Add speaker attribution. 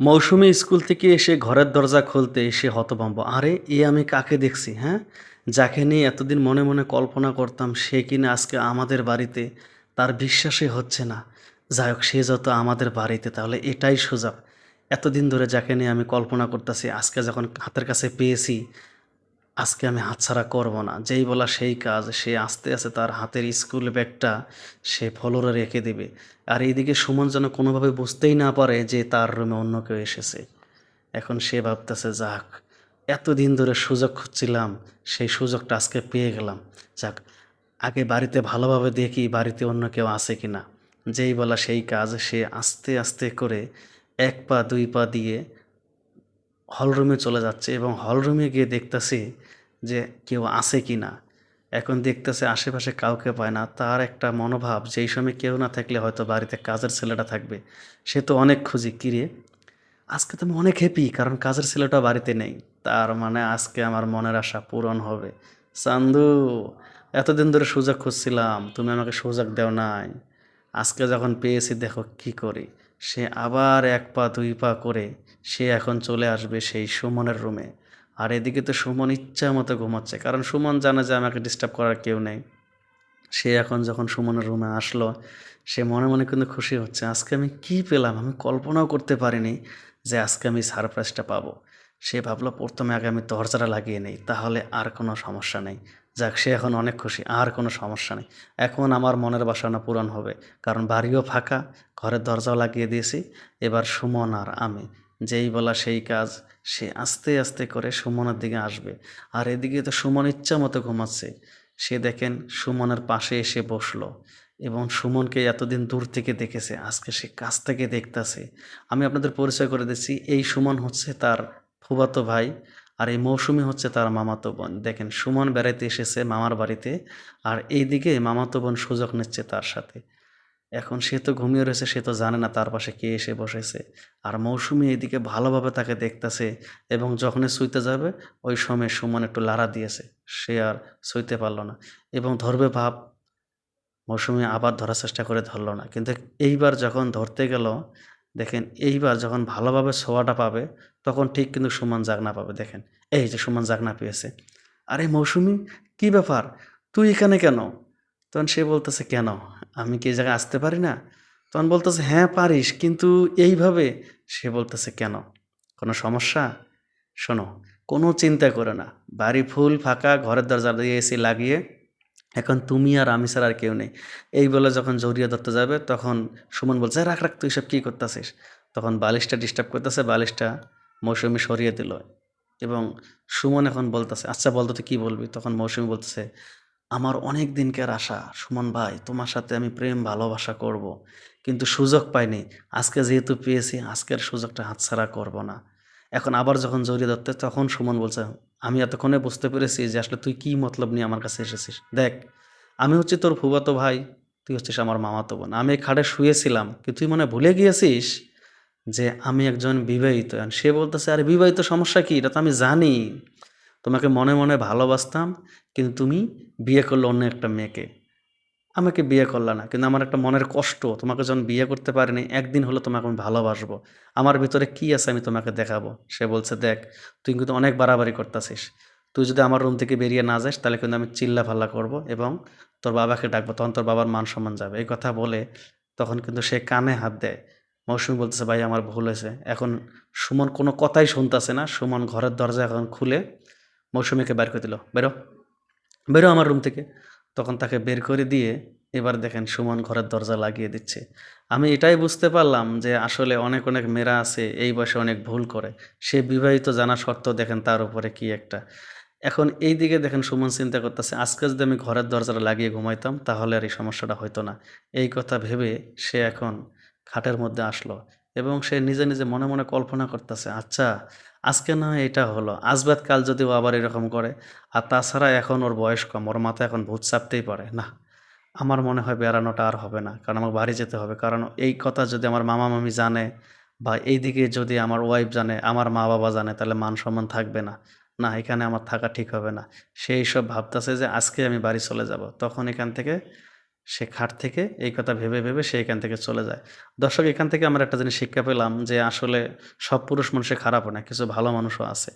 Speaker 1: মৌসুমী school থেকে এসে ঘরের দরজা খুলতে এসে হতভম্ব। আরে, এ আমি কাকে দেখছি হ্যাঁ? যাকে নিয়ে এতদিন মনে মনে কল্পনা করতাম, সে কিনা আজকে আমাদের বাড়িতে, তার বিশ্বাসই হচ্ছে না। যাই হোক, সে যত আমাদের বাড়িতে, তাহলে এটাই সোজা এতদিন ধরে যাকে নিয়ে আমি কল্পনা করতেছি, আজকে যখন হাতের কাছে পেয়েছি আজকে আমি হাতছাড়া করব না। যেই বলা সেই কাজ, সে আস্তে আস্তে তার হাতের স্কুল ব্যাগটা সে ফলোরে রেখে দেবে। আর এইদিকে সুমন যেন কোনোভাবে বুঝতেই না পারে যে তার রুমে অন্য কেউ এসেছে। এখন সে ভাবতেছে, যাক, এতদিন ধরে সুযোগ খুঁজছিলাম, সেই সুযোগটা আজকে পেয়ে গেলাম। যাক, আগে বাড়িতে ভালোভাবে দেখি বাড়িতে অন্য কেউ আছে কি না যেই বলা সেই কাজ, সে আস্তে আস্তে করে এক পা, দুই পা দিয়ে হলরুমে চলে যাচ্ছে এবং হলরুমে গিয়ে দেখতেছে যে কেউ আছে কি না। এখন দেখতেছে আশেপাশে কাউকে পায় না। তার একটা মনোভাব যেই সময় কেউ না থাকলে হয়তো বাড়িতে কাজের ছেলেটা থাকবে। সে তো অনেক খুঁজি কিরে আজকে তো আমি অনেক হ্যাপি কারণ কাজের ছেলেটা বাড়িতে নেই। তার মানে আজকে আমার মনের আশা পূরণ হবে। চান্দু, এতদিন ধরে সুযোগ খুঁজছিলাম, তুমি আমাকে সুযোগ দেও নাই। আজকে যখন পেয়েছি, দেখো কি করি। সে আবার এক পা দুই পা করে সে এখন চলে আসবে সেই সুমনের রুমে আর এদিকে তো সুমন ইচ্ছা মতো ঘুমাচ্ছে, কারণ সুমন জানে যে আমাকে ডিস্টার্ব করার কেউ নেই। সে এখন যখন সুমনের রুমে আসলো, সে মনে মনে কিন্তু খুশি হচ্ছে, আজকে আমি কি পেলাম? আমি কল্পনাও করতে পারিনি যে আজকে আমি সারপ্রাইজটা পাবো। সে ভাবলো, প্রথমে আগে আমি দরজাটা লাগিয়ে নেই, তাহলে আর কোনো সমস্যা নেই। যাক, সে এখন অনেক খুশি, আর কোনো সমস্যা নেই। এখন আমার মনের বাসনা পূরণ হবে, কারণ বাড়িও ফাঁকা, ঘরের দরজাও লাগিয়ে দিয়েছি। এবার সুমন আর আমি, যেই বলা সেই কাজ, সে আস্তে আস্তে করে সুমনের দিকে আসবে। আর এদিকে তো সুমন ইচ্ছা মতো ঘুমাচ্ছে। সে দেখেন সুমনের পাশে এসে বসল, এবং সুমনকে এতদিন দূর থেকে দেখেছে, আজকে সে কাছ থেকে দেখতেছে। আমি আপনাদের পরিচয় করে দিচ্ছি, এই সুমন হচ্ছে তার ফুবাতো ভাই। আর এই মৌসুমি হচ্ছে তার মামাতো বোন। দেখেন, সুমন বেড়াইতে এসেছে মামার বাড়িতে আর এইদিকে মামাতো বোন সুযোগ নিচ্ছে তার সাথে। এখন সে তো ঘুমিয়ে রয়েছে, সে তো জানে না তার পাশে কে এসে বসেছে। আর মৌসুমি এদিকে ভালোভাবে তাকে দেখতেছে এবং যখনই শুইতে যাবে, ওই সময় সুমন একটু লাড়া দিয়েছে। সে আর শুইতে পারল না এবং ধরবে ভাব, মৌসুমি আবার ধরার চেষ্টা করে ধরলো না। কিন্তু এইবার যখন ধরতে গেল দেখেন এইবার যখন ভালোভাবে ছোঁয়াটা পাবে, তখন ঠিক কিন্তু সুমন জাগনা পাবে। দেখেন, এই যে সুমন জাগনা পেয়েছে। আরে মৌসুমি, কি ব্যাপার? তুই এখানে কেন? তখন সে বলতেছে, কেন? আমি কি এই জায়গায় আসতে পারি না? তখন বলতেছে হ্যাঁ পারিস, কিন্তু এইভাবে? সে বলতেছে, কেন? কোনো সমস্যা? শোনো, কোনো চিন্তা করে না। বাড়ি ফুল ফাঁকা, ঘরের দরজা দিয়ে এসি লাগিয়ে এখন তুমি আর আমি আর কেউ নেই। এই বলে যখন জড়িয়ে ধরতে যাবে, তখন সুমন বলছে রাখ রাখ, তুই সব কী করতেছিস? তখন বালিশটা ডিস্টার্ব করতেছে, বালিশটা মৌসুমি সরিয়ে দিল এবং সুমন এখন বলতেছে আচ্ছা বলতো তুই কী বলবি? তখন মৌসুমি বলতেছে, আমার অনেক দিনকার আশা, সুমন ভাই, তোমার সাথে আমি প্রেম, ভালোবাসা করব। কিন্তু সুযোগ পাইনি। আজকে যেহেতু পেয়েছি, আজকের সুযোগটা হাতছাড়া করব না। এখন আবার যখন জড়িয়ে ধরতে, তখন সুমন বলছে আমি এতক্ষণে বুঝতে পেরেছি যে আসলে তুই কী মতলব নিয়ে আমার কাছে এসেছিস। দেখ, আমি হচ্ছে তোর ফুবাতো ভাই, তুই হচ্ছিস আমার মামাতো বোন। আমি খাটে শুয়েছিলাম কি তুই মনে ভুলে গিয়েছিস যে আমি একজন বিবাহিত। সে বলতেছে, আরে, বিবাহিত সমস্যা কি? এটা তো আমি জানি। তোমাকে মনে মনে ভালোবাসতাম, কিন্তু তুমি বিয়ে করল অন্য একটা মেয়েকে। আমাকে বিয়ে করলা না। কিন্তু আমার একটা মনের কষ্ট, তোমাকে যখন বিয়ে করতে পারিনি, একদিন হলো তোমাকে আমি ভালোবাসবো। আমার ভিতরে কি আছে আমি তোমাকে দেখাবো? সে বলছে, দেখ, তুই কিন্তু অনেক বাড়াবাড়ি করতেছিস। তুই যদি আমার রুম থেকে বেরিয়ে না যাস, তাহলে কিন্তু আমি চিল্লা ফাল্লা করব এবং তোর বাবাকে ডাকবো। তখন তোর বাবার মান সম্মান যাবে। এই কথা বলে তখন কিন্তু সে কানে হাত দেয়। মৌসুমি বলতেছে, ভাই, আমার ভুল হয়েছে। এখন সুমন কোনো কথাই শুনতেছে না। সুমন ঘরের দরজা এখন খুলে মৌসুমিকে বের করে দিল। বেরো। বেরো আমার রুম থেকে। তখন তাকে বের করে দিয়ে এবার দেখেন সুমন ঘরের দরজা লাগিয়ে দিচ্ছে। আমি এটাই বুঝতে পারলাম যে আসলে অনেক অনেক মেয়েরা আছে, এই বয়সে অনেক ভুল করে। সে বিবাহিত জানা শর্ত দেখেন তার উপরে কি একটা। এখন এই দিকে দেখেন সুমন চিন্তা করতেছে, আজকে যদি আমি ঘরের দরজাটা লাগিয়ে ঘুমাইতাম, তাহলে আর এই সমস্যাটা হতো না। এই কথা ভেবে সে এখন খাটের মধ্যে আসলো। এবং সে নিজে নিজে মনে মনে কল্পনা করতেছে আচ্ছা আজকে না এটা হলো। আজবাদ কাল যদি ও আবার এরকম করে, আর তাছাড়া এখন ওর বয়স কম, ওর মাথায় এখন ভূত চাপতেই পারে। না, আমার মনে হয় বেড়ানোটা আর হবে না, কারণ আমার বাড়ি যেতে হবে। কারণ এই কথা যদি আমার মামা মামি জানে বা এইদিকে যদি আমার ওয়াইফ জানে, আমার মা বাবা জানে, তাহলে মান সম্মান থাকবে না। না, এখানে আমার থাকা ঠিক হবে না। সেই সব ভাবতেছে যে আজকে আমি বাড়ি চলে যাব। তখন এখান থেকে সে খাট থেকে এই কথা ভেবে ভেবে সে এখান থেকে চলে যায়। দর্শক, এখান থেকে আমরা একটা জিনিস শিক্ষা পেলাম যে আসলে সব পুরুষ মানুষে খারাপও না, কিছু ভালো মানুষও আছে।